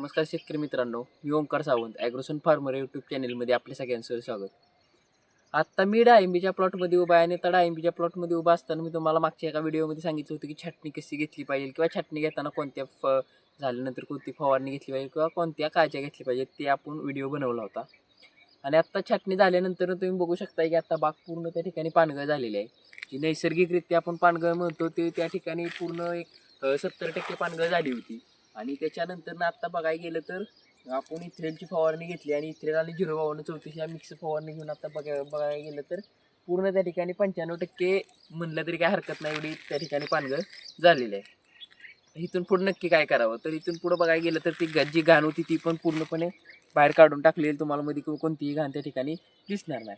नमस्कार शेतकरी मित्रांनो मी Omkar Sawant Agrosun farmer YouTube चॅनलमध्ये आपल्या सगळ्यांचं स्वागत. आत्ता मी डाळिंबीच्या प्लॉटमध्ये उभा आहे आणि त्या डाळिंबीच्या प्लॉटमध्ये उभा असताना मी तुम्हाला मागच्या एका व्हिडिओमध्ये सांगितलं होतं की छाटणी कशी घेतली पाहिजे किंवा छाटणी घेताना कोणत्या फ झाल्यानंतर कोणती फवारणी घेतली पाहिजे किंवा कोणत्या काळज्या घेतली पाहिजेत ते आपण व्हिडिओ बनवला होता. आणि आत्ता छाटणी झाल्यानंतर तुम्ही बघू शकता की आत्ता बाग पूर्ण त्या ठिकाणी पानगळ झालेली आहे. जी नैसर्गिकरित्या आपण पानगळ म्हणतो ते त्या ठिकाणी पूर्ण एक सत्तर टक्के पानगळ झाली होती. आणि त्याच्यानंतर ना आत्ता बघायला गेलं तर आपण इथ्रेलची फवारणी घेतली आणि इथ्रेल आणि झिरो बावन्न चौतीस या मिक्स फवारणी घेऊन आता बघाय बघायला गेलं तर पूर्ण त्या ठिकाणी पंच्याण्णव टक्के म्हणलं तरी काय हरकत नाही एवढी त्या ठिकाणी पानगळ झालेली आहे. इथून पुढे नक्की काय करावं? तर इथून पुढं बघायला गेलं तर ती जी घाण होती ती पण पूर्णपणे बाहेर काढून टाकलेली तुम्हाला मध्ये कोणतीही घाण त्या ठिकाणी दिसणार नाही.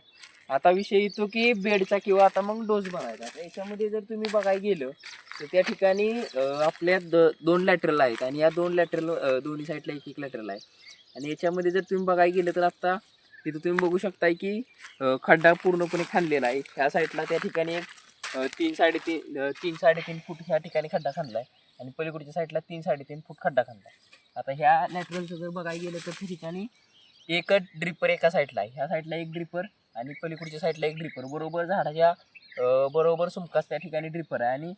आता विषय येतो की बेडचा किंवा आता मग डोस बनायचा याच्यामध्ये जर तुम्ही बघायला गेलं तर त्या ठिकाणी आपल्या द दोन लॅटरल आहेत आणि या दोन लॅटरल दोन्ही साईडला एक एक लॅटरल आहे. आणि याच्यामध्ये जर तुम्ही बघायला गेलं तर आत्ता तिथं तुम्ही बघू शकताय की खड्डा पूर्णपणे खाणलेला आहे. ह्या साईडला त्या ठिकाणी एक तीन साडेतीन तीन साडेतीन फूट ह्या ठिकाणी खड्डा खाणला आहे आणि पलीकडच्या साईडला तीन साडेतीन फूट खड्डा खाणला आहे आता ह्या लॅटरलचं जर बघायला गेलं तर त्या ठिकाणी एकच ड्रिपर एका साईडला आहे. ह्या साईडला एक ड्रिपर आणि पलीकडच्या साईडला एक ड्रिपर बरोबर झाडाच्या बरोबर सुमकास त्या ठिकाणी ड्रिपर आहे. आणि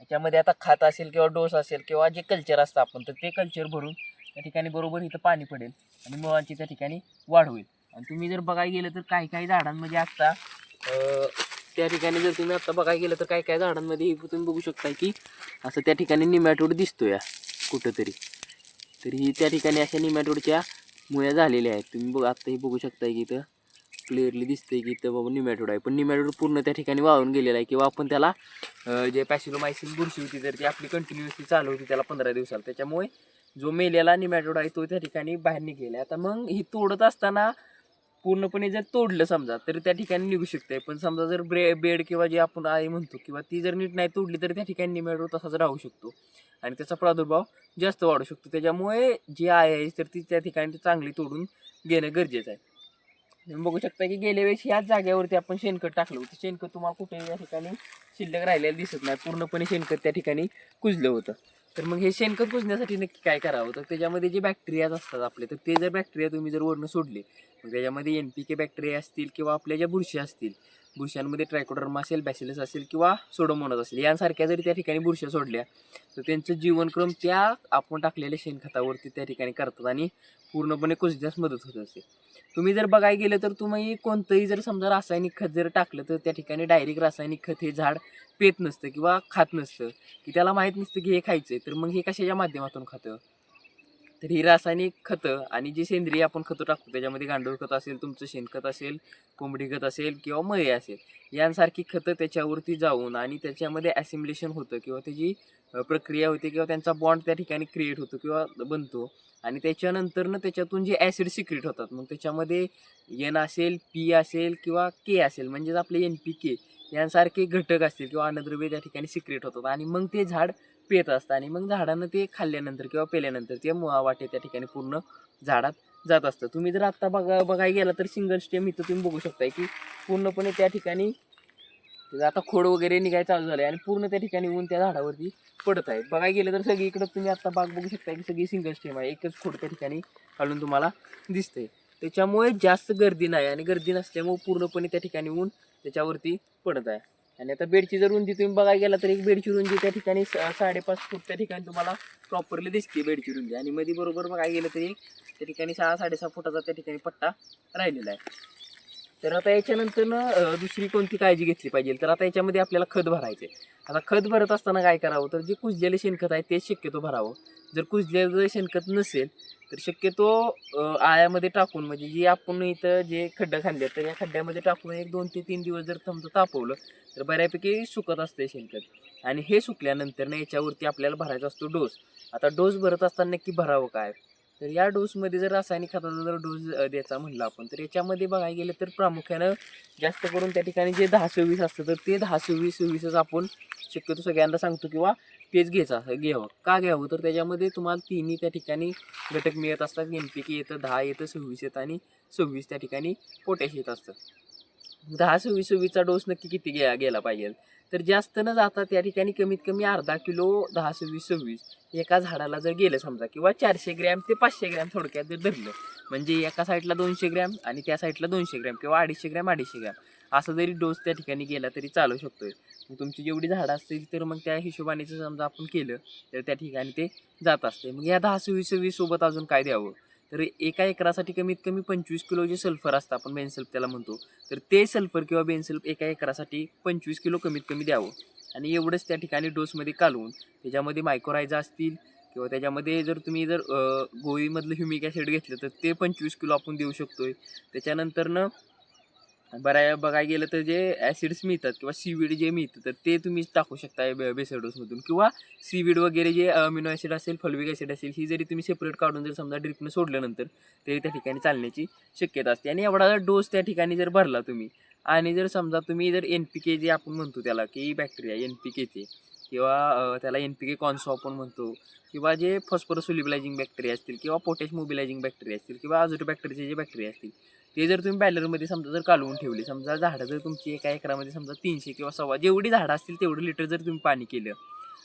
याच्यामध्ये आता खात असेल किंवा डोस असेल किंवा जे कल्चर असतं आपण तर ते कल्चर भरून त्या ठिकाणी बरोबर इथं पाणी पडेल आणि मुळांची त्या ठिकाणी वाढ होईल. आणि तुम्ही जर बघायला गेलं तर काही काही झाडांमध्ये आत्ता त्या ठिकाणी जर तुम्ही आत्ता बघायला गेलं तर काही काही झाडांमध्ये तुम्ही बघू शकता की असं त्या ठिकाणी निमॅटोड दिसतो या कुठंतरी. तर ही त्या ठिकाणी अशा निमॅटोडच्या मुळ्या झालेल्या आहेत. तुम्ही बघ आत्ताही बघू शकताय की इथं. क्लिअरली दिसतंय की इथं बाबा निमॅटोड आहे. पण निमॅटोड पूर्ण त्या ठिकाणी वाळून गेलेला आहे. किंवा आपण त्याला जे पॅसिलोमायसिन बुरशी होती तर ती आपली कंटिन्युअसली चालू होती त्याला पंधरा दिवसाला. त्याच्यामुळे जो मेलेला निमॅटोड आहे तो त्या ठिकाणी बाहेर निघलेला आहे. आता मग ही तोडत असताना पूर्णपणे जर तोडलं समजा तर त्या ठिकाणी निघू शकते पण समजा जर ब्रे बेड किंवा जे आपण आई म्हणतो किंवा ती जर नीट नाही तोडली तर त्या ठिकाणी निमॅटोड तसाच राहू शकतो. आणि त्याचा प्रादुर्भाव जास्त वाढू शकतो. त्याच्यामुळे जी आहे आहे तर ती त्या ठिकाणी चांगली तोडून घेणं गरजेचं आहे. तुम्ही बघू शकता की गेल्या वेळेस याच जागेवरती आपण शेणखत टाकलं होतं. शेणखत तुम्हाला कुठेही या ठिकाणी शिल्लक राहिलेलं दिसत नाही. पूर्णपणे शेणखत त्या ठिकाणी कुजलं होतं. तर मग हे शेणखत कुजण्यासाठी नक्की काय करावं? तर त्याच्यामध्ये जे बॅक्टेरियाज असतात आपले तर ते जर बॅक्टेरिया तुम्ही जर वरनं सोडले मग त्याच्यामध्ये एन पी के बॅक्टेरिया असतील किंवा आपल्या ज्या बुरशी असतील बुरशांमध्ये ट्रायकोडर्मा असेल बॅसिलस असेल किंवा सोडोमोनस असेल यांसारख्या जरी त्या ठिकाणी बुरश्या सोडल्या तर त्यांचं जीवनक्रम त्या आपण टाकलेल्या शेणखतावरती त्या ठिकाणी करतात आणि पूर्णपणे कुजण्यास मदत होत असते. तुम्ही जर बघायला गेलं तर तुम्ही कोणतंही जर समजा रासायनिक खत जर टाकलं तर त्या ठिकाणी डायरेक्ट रासायनिक खत हे झाड पेत नसतं किंवा खात नसतं की त्याला माहीत नसतं की हे खायचं आहे तर मग हे कशाच्या माध्यमातून खातं? तर ही रासायनिक खतं आणि जी सेंद्रिय आपण खतं टाकतो त्याच्यामध्ये गांडूळ खत असेल तुमचं शेणखत असेल कोंबडी खत असेल किंवा मळे असेल यांसारखी खतं त्याच्यावरती जाऊन आणि त्याच्यामध्ये ॲसिम्युलेशन होतं किंवा त्याची प्रक्रिया होते किंवा त्यांचा बॉन्ड त्या ठिकाणी क्रिएट होतो किंवा बनतो आणि त्याच्यानंतरनं त्याच्यातून जे ॲसिड सिक्रेट होतात मग त्याच्यामध्ये एन असेल पी असेल किंवा के असेल म्हणजेच आपले एन पी के यांसारखे घटक असतील किंवा अन्नद्रव्य त्या ठिकाणी सिक्रेट होतात आणि मग ते झाड पेत असतं आणि मग झाडानं ते खाल्ल्यानंतर किंवा पेल्यानंतर ते मुळा वाटे त्या ठिकाणी पूर्ण झाडात जात असतं. तुम्ही जर आत्ता बघा बघायला गेला तर सिंगल स्टेम इथं तुम्ही बघू शकताय की पूर्णपणे त्या ठिकाणी आता खोड वगैरे निघायला चालू झालं आहे आणि पूर्ण त्या ठिकाणी ऊन त्या झाडावरती पडत आहे. बघायला गेलं तर सगळीकडं तुम्ही आत्ता बाग बघू शकता की सगळी सिंगल स्टेम आहे. एकच खोड त्या ठिकाणी घालून तुम्हाला दिसते त्याच्यामुळे जास्त गर्दी नाही आणि गर्दी नसल्यामुळे पूर्णपणे त्या ठिकाणी ऊन त्याच्यावरती पडत आहे. आणि आता बेडची जर रुंदी तुम्ही बघायला गेला तर एक बेडची रुंदी त्या ठिकाणी स- साडेपाच फूट त्या ठिकाणी तुम्हाला प्रॉपरली दिसते बेडची रुंदी आणि मध्ये बरोबर बघायला गेलं तरी त्या ठिकाणी सहा साडेसहा फुटाचा त्या ठिकाणी पट्टा राहिलेला आहे. तर आता याच्यानंतर ना, दुसरी कोणती काळजी घेतली पाहिजे? तर आता याच्यामध्ये आपल्याला खत भरायचे आता खत भरत असताना काय करावं? तर जे कुजलेले शेणखत आहे ते शक्यतो भरावं. जर कुजलेलं शेणखत नसेल तर शक्यतो आळ्यामध्ये टाकून म्हणजे जे आपण इथं जे खड्डा खाल्ले तर या खड्ड्यामध्ये टाकून एक दोन ते तीन दिवस जर समजा तापवलं तर बऱ्यापैकी सुकत असते शेणखत. आणि हे सुकल्यानंतर ना याच्यावरती आपल्याला भरायचा असतो डोस. आता डोस भरत असताना नक्की भरावं काय? तर या डोसमध्ये जर रासायनिक खताचा जर डोस द्यायचा म्हणलं आपण तर याच्यामध्ये बघायला गेलं तर प्रामुख्यानं जास्त करून त्या ठिकाणी जे दहा सव्वीस असतं तर ते दहा सव्वीस सव्वीसच आपण शक्यतो सगळ्यांना सांगतो किंवा तेच घ्यायचं असं घ्यावं. का घ्यावं? तर त्याच्यामध्ये तुम्हाला तिन्ही त्या ठिकाणी घटक मिळत असतात. एन पी के येतं दहा येतं सव्वीस येतं आणि सव्वीस त्या ठिकाणी पोटॅश येत असतं. दहा सव्वीस सव्वीसचा डोस नक्की किती घ्या गेला पाहिजे? तर जास्त न जाता त्या ठिकाणी कमीत कमी अर्धा किलो दहा सव्वीस सव्वीस एका झाडाला जर गेलं समजा किंवा चारशे ग्रॅम ते पाचशे ग्रॅम थोडक्यात जर धरलं म्हणजे एका साईडला दोनशे ग्रॅम आणि त्या साईडला दोनशे ग्रॅम किंवा अडीचशे ग्रॅम अडीचशे ग्रॅम असा जरी डोस त्या ठिकाणी गेला तरी चालू शकतोय. मग तुमची जेवढी झाडं असतील तर मग त्या हिशोबाने जर समजा आपण केलं तर त्या ठिकाणी ते जात असते मग या दहा सव्वीस सव्वीस सोबत अजून काय द्यावं? तर एका एकरासाठी कमीत कमी पंचवीस किलो जे सल्फर असतं आपण बेनसल्फ त्याला म्हणतो तर ते सल्फर किंवा बेनसल्फ एका एकरासाठी पंचवीस किलो कमीत कमी द्यावं. आणि एवढंच त्या ठिकाणी डोसमध्ये कालवून त्याच्यामध्ये मायक्रोरायझा असतील किंवा त्याच्यामध्ये जर तुम्ही जर गोळीमधलं ह्युमिक ॲसिड घेतलं तर ते पंचवीस किलो आपण देऊ शकतो आहे त्याच्यानंतरनं बऱ्या बघायला गेलं तर जे ॲसिड्स मिळतात किंवा सीवीड जे मिळतं तर ते तुम्ही टाकू शकता बे बेसल किंवा सीवीड वगैरे जे अमिनो ॲसिड असेल फलविक ॲसिड असेल ही जरी तुम्ही सेपरेट काढून जर समजा ड्रिपनं सोडल्यानंतर तरी त्या ठिकाणी चालण्याची शक्यता असते. आणि एवढा डोस त्या ठिकाणी जर भरला तुम्ही आणि जर समजा तुम्ही जर एन पी के जे आपण म्हणतो त्याला की बॅक्टेरिया एन पी केचे किंवा त्याला एन पी के कॉन्सो आपण म्हणतो किंवा जे फॉस्फरस सोल्युबलायझिंग बॅक्टेरिया असतील किंवा पोटॅश मोबिलायझिंग बॅक्टेरिया असतील किंवा अजून बॅक्टेरियाचे जे बॅक्टेरिया असतील ते जर तुम्ही बॅलरमध्ये समजा जर कालवून ठेवले समजा झाडं जर तुमची एका एकरामध्ये समजा तीनशे किंवा सव्वा जेवढी झाडं असतील तेवढं लिटर जर तुम्ही पाणी केलं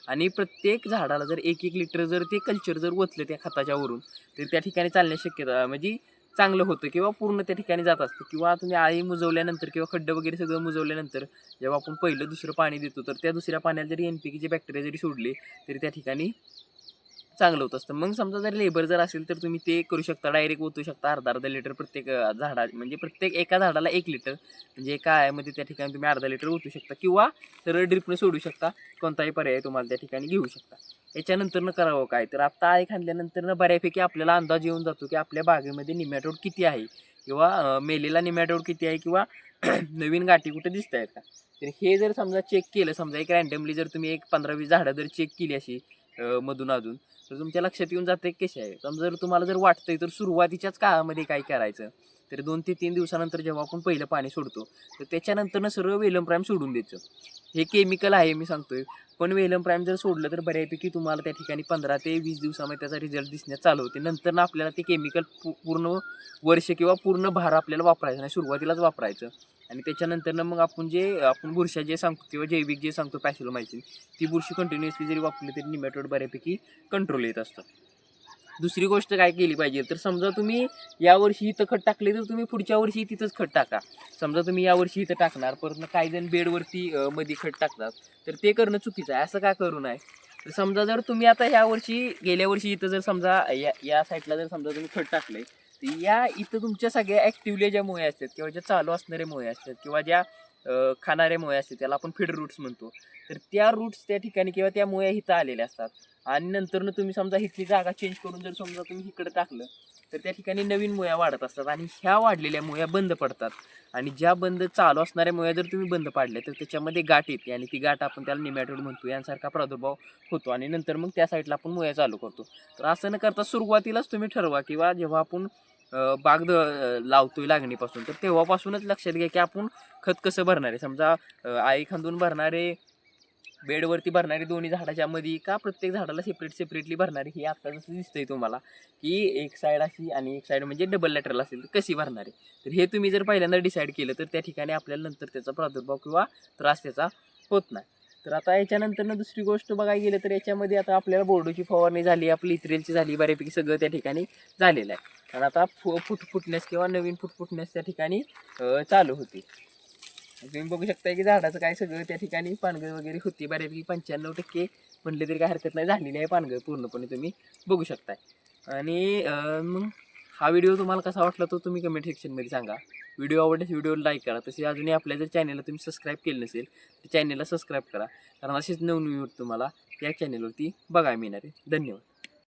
आणि प्रत्येक झाडाला जर एक एक लिटर जर ते कल्चर जर ओतलं त्या खताच्यावरून तर त्या ठिकाणी चालण्याची शक्यता म्हणजे चांगलं होतं किंवा पूर्ण त्या ठिकाणी जात असतं. किंवा तुम्ही आळी मुजवल्यानंतर किंवा खड्डं वगैरे सगळं मुजवल्यानंतर जेव्हा आपण पहिलं दुसरं पाणी देतो तर त्या दुसऱ्या पाण्याला जरी एन पी केचे बॅक्टेरिया जरी सोडले तरी त्या ठिकाणी चांगलं होत असतं. मग समजा जर लेबर जर असेल तर तुम्ही ते करू शकता. डायरेक्ट ओतू शकता. अर्धा अर्धा लिटर प्रत्येक झाडा म्हणजे प्रत्येक एका झाडाला एक लिटर म्हणजे एका आयामध्ये त्या ठिकाणी तुम्ही अर्धा लिटर ओतू शकता किंवा तर ड्रिपनं सोडू शकता. कोणताही पर्याय तुम्हाला त्या ठिकाणी घेऊ शकता. याच्यानंतरनं करावं काय? तर आता आय खाल्ल्यानंतरनं बऱ्यापैकी आपल्याला अंदाज येऊन जातो की आपल्या बागेमध्ये निमॅटोड किती आहे? किंवा मेलेला निमॅटोड किती आहे? किंवा नवीन गाठी कुठे दिसत आहेत का? तर हे जर समजा चेक केलं समजा एक रँडमली जर तुम्ही एक पंधरा वीस झाडं जर चेक केली अशी मधून अजून तर तुमच्या लक्षात येऊन जाते कसे आहे. समजा जर तुम्हाला जर वाटतंय तर सुरुवातीच्याच काळामध्ये काय करायचं तर दोन ते तीन दिवसानंतर जेव्हा आपण पहिलं पाणी सोडतो तर त्याच्यानंतरनं सर्व वेलम प्राईम सोडून द्यायचं. हे केमिकल आहे मी सांगतोय पण वेलम प्राईम जर सोडलं तर बऱ्यापैकी तुम्हाला त्या ठिकाणी पंधरा ते वीस दिवसामध्ये त्याचा रिझल्ट दिसण्यात चालू होते. नंतर ना आपल्याला ते केमिकल पूर्ण वर्ष किंवा पूर्ण भार आपल्याला वापरायचं नाही सुरुवातीलाच वापरायचं. आणि त्याच्यानंतरनं मग आपण जे आपण बुरशा जे सांगतो किंवा जैविक जे सांगतो पॅसिलोमायसिन ती बुरशी कंटिन्युअसली जरी वापरली तरी निमॅटोड बऱ्यापैकी कंट्रोल येत असतं. दुसरी गोष्ट काय केली पाहिजे? तर समजा तुम्ही यावर्षी इथं खत टाकले तर तुम्ही पुढच्या वर्षी तिथंच खत टाका. समजा तुम्ही यावर्षी इथं टाकणार परत काही जण बेडवरती मध्ये खत टाकतात तर ते करणं चुकीचं आहे. असं का करू नये? तर समजा जर तुम्ही आता ह्या वर्षी गेल्या वर्षी इथं जर समजा या या साईडला जर समजा तुम्ही खत टाकले या इथं तुमच्या सगळ्या ॲक्टिव्हली ज्या मुळे असतात किंवा ज्या चालू असणारे मुळे असतात किंवा ज्या खाणाऱ्या खाणारे मुळे असतात त्याला आपण फिड रूट्स म्हणतो. तर त्या रूट्स त्या ठिकाणी किंवा त्या मुळे इथं आलेल्या असतात. आणि नंतरनं तुम्ही समजा इथली जागा चेंज करून जर समजा तुम्ही इकडे टाकलं तर त्या ठिकाणी नवीन मुळ्या वाढत असतात आणि ह्या वाढलेल्या मुळ्या बंद पडतात. आणि ज्या बंद चालू असणाऱ्या मुळ्या जर तुम्ही बंद पाडल्या तर त्याच्यामध्ये गाठ येते आणि ती गाठ आपण त्याला निमॅटोड म्हणतो. यांसारखा प्रादुर्भाव होतो आणि नंतर मग त्या साईडला आपण मुळ्या चालू करतो. तर असं न करता सुरुवातीलाच तुम्ही ठरवा किंवा जेव्हा आपण बाग द लावतोय लागणीपासून तर तेव्हापासूनच लक्षात घ्या की आपण खत कसं भरणार आहे. समजा आई खांदून भरणारे बेडवरती भरणारी दोन्ही झाडाच्या मध्ये का प्रत्येक झाडाला सेपरेट सेपरेटली भरणारी? ही आता जसं दिसतंय तुम्हाला की एक साईड अशी आणि एक साईड म्हणजे डबल लॅटरल असेल तर कशी भरणारी? तर हे तुम्ही जर पहिल्यांदा डिसाईड केलं तर त्या ठिकाणी आपल्याला नंतर त्याचा प्रादुर्भाव किंवा त्रास त्याचा होत नाही. तर आता याच्यानंतरनं दुसरी गोष्ट बघायला गेलं तर याच्यामध्ये आता आपल्याला बोर्डोची फवारणी झाली आपली इत्रेलची झाली बऱ्यापैकी सगळं त्या ठिकाणी झालेलं आहे. आणि आता फु फुट फुटण्यास किंवा नवीन फुट फुटण्यास त्या ठिकाणी चालू होती. तुम्ही बघू शकता की झाडाचं काय सगळं त्या ठिकाणी पानगळ वगैरे होती. बऱ्यापैकी पंच्याण्णव टक्के म्हणले तरी काय हरकत नाही. झालेली आहे पानगळ पूर्णपणे तुम्ही बघू शकताय. आणि मग हा व्हिडिओ तुम्हाला कसा वाटला तो तुम्ही कमेंट सेक्शनमध्ये सांगा. व्हिडिओ आवडल्यास व्हिडिओला लाईक करा. तसे अजूनही आपल्या जर चॅनलला तुम्ही सबस्क्राईब केलं नसेल तर चॅनलला सबस्क्राईब करा. कारण असेच नवनवीन तुम्हाला या चॅनलवरती बघायला मिळणार आहे. धन्यवाद.